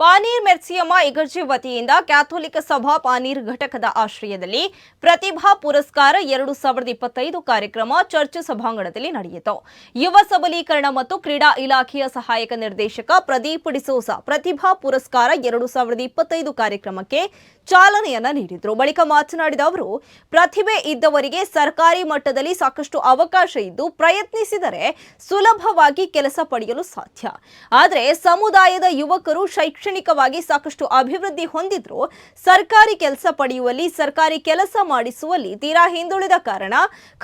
ಪಾನೀರ್ ಮೆರ್ಸಿಯಮ್ಮ ಇಗರ್ಜಿ ವತಿಯಿಂದ ಕ್ಯಾಥೋಲಿಕ್ ಸಭಾ ಪಾನೀರ್ ಘಟಕದ ಆಶ್ರಯದಲ್ಲಿ ಪ್ರತಿಭಾ ಪುರಸ್ಕಾರ ಎರಡು ಸಾವಿರದ ಇಪ್ಪತ್ತೈದು ಕಾರ್ಯಕ್ರಮ ಚರ್ಚ್ ಸಭಾಂಗಣದಲ್ಲಿ ನಡೆಯಿತು. ಯುವ ಸಬಲೀಕರಣ ಮತ್ತು ಕ್ರೀಡಾ ಇಲಾಖೆಯ ಸಹಾಯಕ ನಿರ್ದೇಶಕ ಪ್ರದೀಪ್ ಡಿಸೋಸ ಪ್ರತಿಭಾ ಪುರಸ್ಕಾರ ಎರಡು ಸಾವಿರದ ಇಪ್ಪತ್ತೈದು ಕಾರ್ಯಕ್ರಮಕ್ಕೆ ಚಾಲನೆಯನ್ನ ನೀಡಿದರು. ಬಳಿಕ ಮಾತನಾಡಿದ ಅವರು, ಪ್ರತಿಭೆ ಇದ್ದವರಿಗೆ ಸರ್ಕಾರಿ ಮಟ್ಟದಲ್ಲಿ ಸಾಕಷ್ಟು ಅವಕಾಶ ಇದ್ದು ಪ್ರಯತ್ನಿಸಿದರೆ ಸುಲಭವಾಗಿ ಕೆಲಸ ಪಡೆಯಲು ಸಾಧ್ಯ. ಆದರೆ ಸಮುದಾಯದ ಯುವಕರು ಶೈಕ್ಷಣಿಕವಾಗಿ ಸಾಕಷ್ಟು ಅಭಿವೃದ್ಧಿ ಹೊಂದಿದ್ರು ಸರ್ಕಾರಿ ಕೆಲಸ ಪಡೆಯುವಲ್ಲಿ, ಸರ್ಕಾರಿ ಕೆಲಸ ಮಾಡಿಸುವಲ್ಲಿ ತೀರಾ ಹಿಂದುಳಿದ ಕಾರಣ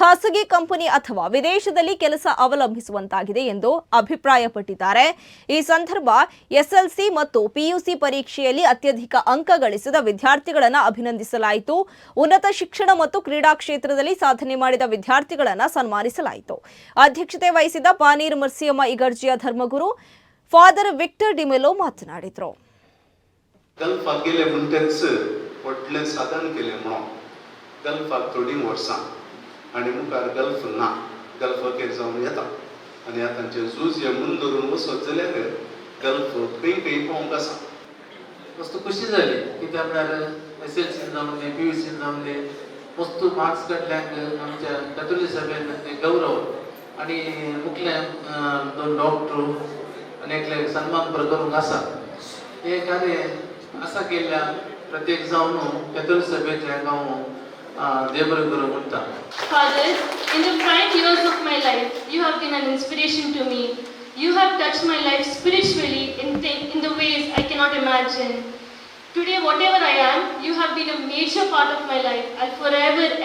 ಖಾಸಗಿ ಕಂಪನಿ ಅಥವಾ ವಿದೇಶದಲ್ಲಿ ಕೆಲಸ ಅವಲಂಬಿಸುವಂತಾಗಿದೆ ಎಂದು ಅಭಿಪ್ರಾಯಪಟ್ಟಿದ್ದಾರೆ. ಈ ಸಂದರ್ಭ ಎಸ್ಎಲ್ಸಿ ಮತ್ತು ಪಿಯುಸಿ ಪರೀಕ್ಷೆಯಲ್ಲಿ ಅತ್ಯಧಿಕ ಅಂಕ ಗಳಿಸಿದ ವಿದ್ಯಾರ್ಥಿಗಳನ್ನು ಅಭಿನಂದಿಸಲಾಯಿತು. ಉನ್ನತ ಶಿಕ್ಷಣ ಮತ್ತು ಕ್ರೀಡಾ ಕ್ಷೇತ್ರದಲ್ಲಿ ಸಾಧನೆ ಮಾಡಿದ ವಿದ್ಯಾರ್ಥಿಗಳನ್ನು ಸನ್ಮಾನಿಸಲಾಯಿತು. ಅಧ್ಯಕ್ಷತೆ ವಹಿಸಿದ ಪಾನೀರ್ ಮರ್ಸಿಯಮ್ಮ ಇಗರ್ಜಿಯ ಧರ್ಮಗುರು ಫಾದರ್ ವಿಕ್ಟರ್ ಡಿಮೆಲೋ ಮಾತನಾಡಿದರು गल्फाक गेले म्हणटच व्हडलें साधन केलें म्हणून गल्फाक थोडीं वर्सां आनी मुखार गल्फ ना गल्फाक हे जावन येता आनी आतांचे झूज हे म्हूण धरून वसत जाल्यार गल्फ खंय खंय पावंक आसा मस्त खुशी जाली कित्याक म्हळ्यार एस एल सीन जावले पी यू सीन जावले मस्त मार्क्स काडल्यांक आमच्या कॅथोलीक सभेन एक गौरव आनी मुखले अं, दोन डॉक्टर अनेकले सन्मान पर करूंगा आशा ये कहने आशा के लिए प्रत्येक जाऊं नो कतर से भेज जाएगा वो देवर in the prime years of my life you have been an inspiration to me you have touch my life spiritually in in the ways I can not imagine today whatever I am you have been a major part of my life I forever